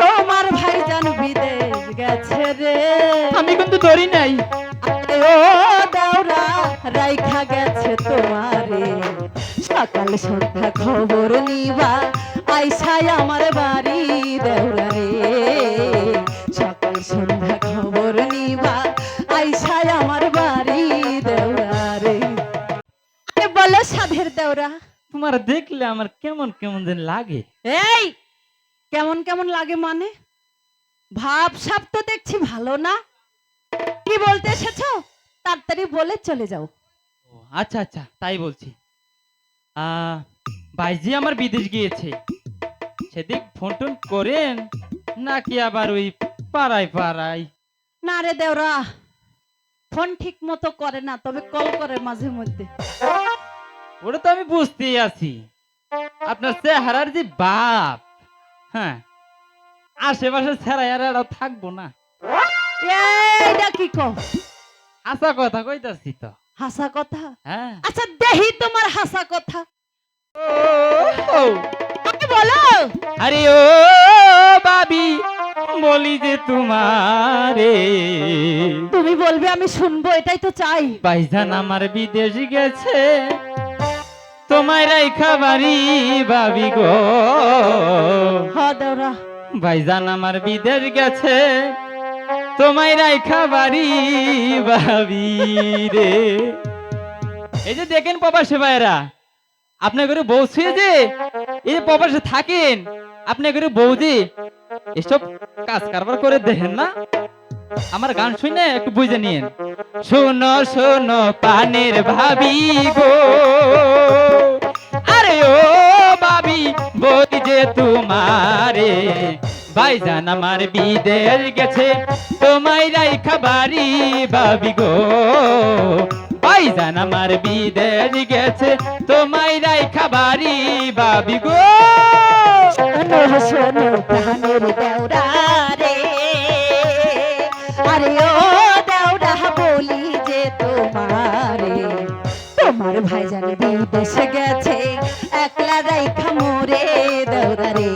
তোমার ভাইজান বিদেশ গেছে রে। আমি কিন্তু ধরি নাই। ও দাওরা রাইখা গেছে তোমারে। সকাল সন্ধ্যা খবর নিবা আইসাই আমার বাড়ি দেওরা রে। সকাল সন্ধ্যা খবর নিবা আইসাই আমার বাড়ি দেওরা রে। বলো সাধের দেওরা। তোমার দেখলে আমার কেমন কেমন যেন লাগে। এই কেমন কেমন লাগে মানে? ভাব সাপ তো দেখছি ভালো না। কি বলতে এসেছ? তাড়াতাড়ি বলে চলে যাও। ও, আচ্ছা আচ্ছা তাই বলছি। বাইজি আমার বিদেশ গিয়েছে। সেদিক ফোন টোন করেন নাকি আবার ওই পাড়ায় পাড়ায়। না রে দেওরা ফোন ঠিক মতো করে না তবে কল করে মাঝে মধ্যে। ওটা তো আমি বুঝতেই আছি। আপনার চেহারার যে বাপ হ্যাঁ আশেপাশে ছেড়া এরাও থাকব না। এইটা কি কো আশা কথা কইতাছি তো। হাসা কথা? হ্যাঁ। আচ্ছা দেহি তোমার হাসা কথা। ও, বলো। আরে ও বাবি বলি যে তোমারে। তুমি বলবে আমি শুনব এটাই তো চাই। ভাইজান আমার বিদেশ গেছে। তোমায় রাইখা বাড়ি বাবি গো। ভাইজান আমার বিদেশ গেছে তোমায় রাইখা বাড়ি বাবি রে। এই যে দেখেন প্রবাসী ভাইরা আপনার ঘরে বউ শুয়ে যে এই প্রবাসে থাকেন আপনার ঘরে বৌদি এসব কাজ কারবার করে দেখেন না? আমার গান শুনে একটু বুঝে নিন শোনো শোনো পানের ভাবি গো। ভাইজান আমার বিদের গেছে, তোমায় রাইখা বাড়ি ভাবি গো। ভাইজান আমার বিদের গেছে, তোমায় রাইখা বাড়ি ভাবি গো। শোনো রে। আরে ও দেওরা বলি যে তোমারে। তোমার ভাইজান বিদেশে গেছে, একলা রাইখা মোরে দেওরা রে।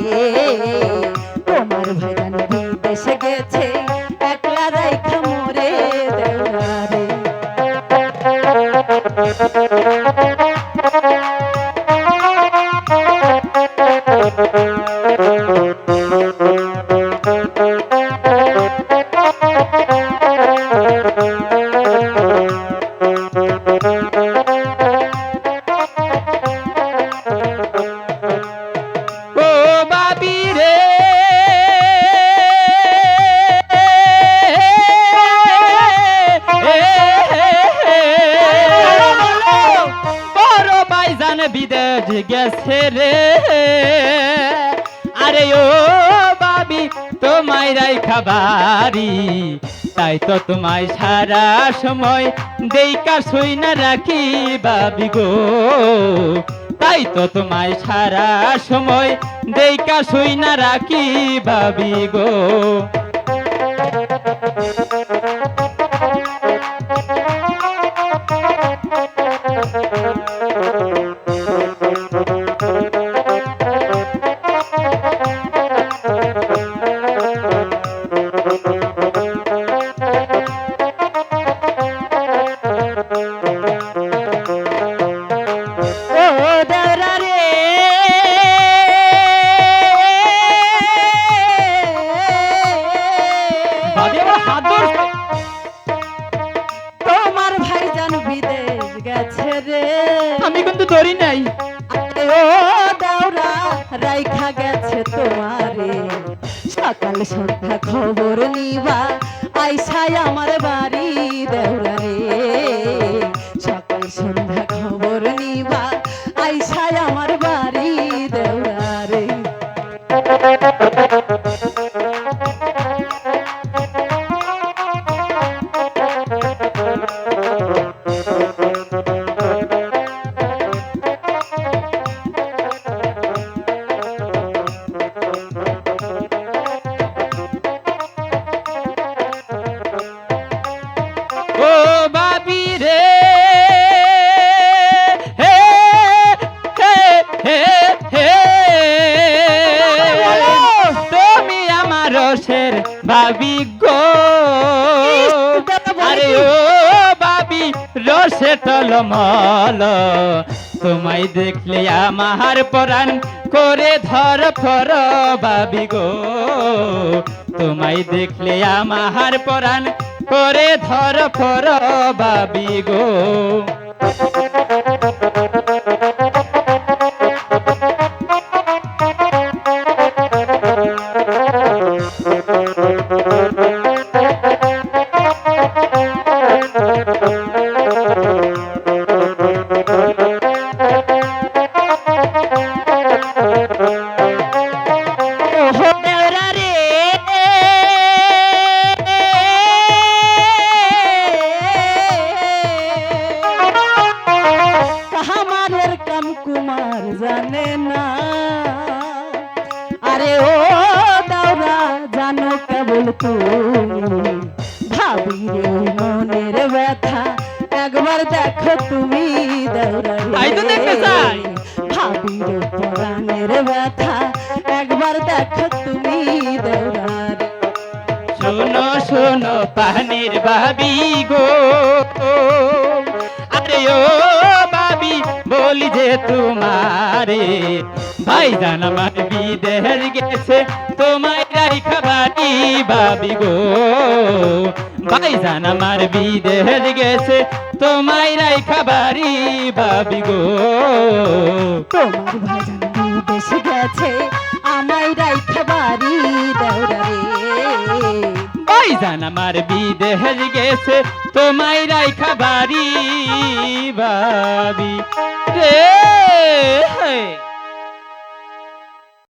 গেছে রে। আরে ও বাবি, তোমায় রাই খাবারি তাই তো তোমায় সারা সময় দেইকা শুই না রাখি বাবি গো। তাই তো তোমায় সারা সময় দেইকা শুই না রাখি বাবি গো। ভাইজান বিদেশ গেছে রে। আমি কিন্তু ধরি নাই। ও দাওরা রাইখা গেছে তোমারে। সকাল সন্ধ্যা খবর নিবা আইসাই আমার বাড়ি। দেশের ভাবি গো। আরে? ও বাবি রসে টলমল। তোমায় দেখলে আমার পরাণ করে ধর ফর বাবি গো। তোমায় দেখলে আমার পরাণ করে ধর ফর বাবি গো। ব্যথা একবার দেখো তুমি শোনো শোনো পানির বাবি গো। আরে ও বাবি বলি যে তোমারে ভাই জান আমার বিদেহের গেছে তোমায় রাইখা বাড়ি বাবি গো। ভাই জান আমার বিদেহের গেছে তোমায় রাইখা বাড়ি বাবি গো। তোমার ভাজন বিদেশ গেছে, আমায় রাইতে বাড়ি দেওরা রে। জান আমার বিদেহের গেছে, তোমায় রাইখা বাড়ি বাবি রে